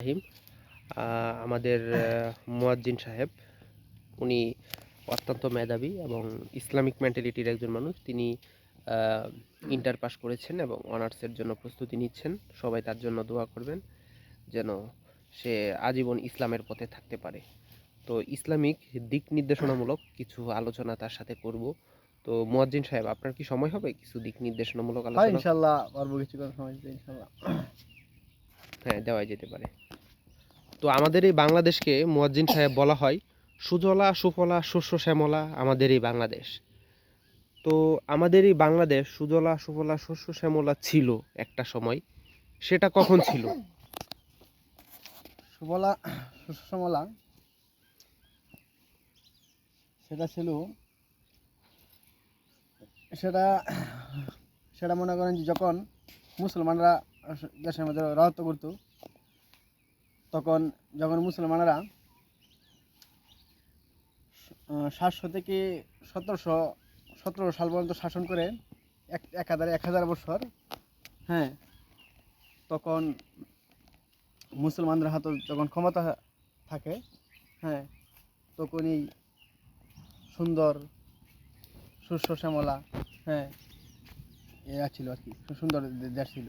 রাহিম আমাদের মুয়াজ্জিন সাহেব। উনি অত্যন্ত মেধাবী এবং ইসলামিক মেন্টালিটির একজন মানুষ। তিনি ইন্টার পাস করেছেন এবং অনার্সের জন্য প্রস্তুতি নিচ্ছেন। সবাই তার জন্য দোয়া করবেন যেন সে আজীবন ইসলামের পথে থাকতে পারে। তো ইসলামিক দিক নির্দেশনামূলক কিছু আলোচনা তার সাথে করব। তো মুয়াজ্জিন সাহেব আপনার কি সময় হবে কিছু দিক নির্দেশনামূলক আলোচনা? ইনশাল্লাহ পারব কিছু সময় দিতে ইনশাল্লাহ। হ্যাঁ দেওয়া যেতে পারে। তো আমাদের এই বাংলাদেশকে মুয়াজ্জিন সাহেব বলা হয়। সুজলা, সুফলা শস্য শ্যামলা আমাদের এই বাংলাদেশ। তো আমাদের এই বাংলাদেশ সুজলা, সুফলা শস্য শ্যামলা ছিল একটা সময়। সেটা কখন ছিল? সুফলা শস্য শ্যামলা, সেটা ছিল, সেটা সেটা মনে করেন যে যখন মুসলমানরা দেশের মধ্যে রাজত্ব করতো তখন যখন মুসলমানরা সাতশো থেকে সতেরোশো, সতেরো সাল পর্যন্ত শাসন করে, এক এক হাজার এক হাজার বছর হ্যাঁ তখন মুসলমানদের হাতে যখন ক্ষমতা থাকে হ্যাঁ তখনই সুন্দর শস্য শ্যামলা হ্যাঁ এরা ছিল আর কি, সুন্দর দেশ ছিল।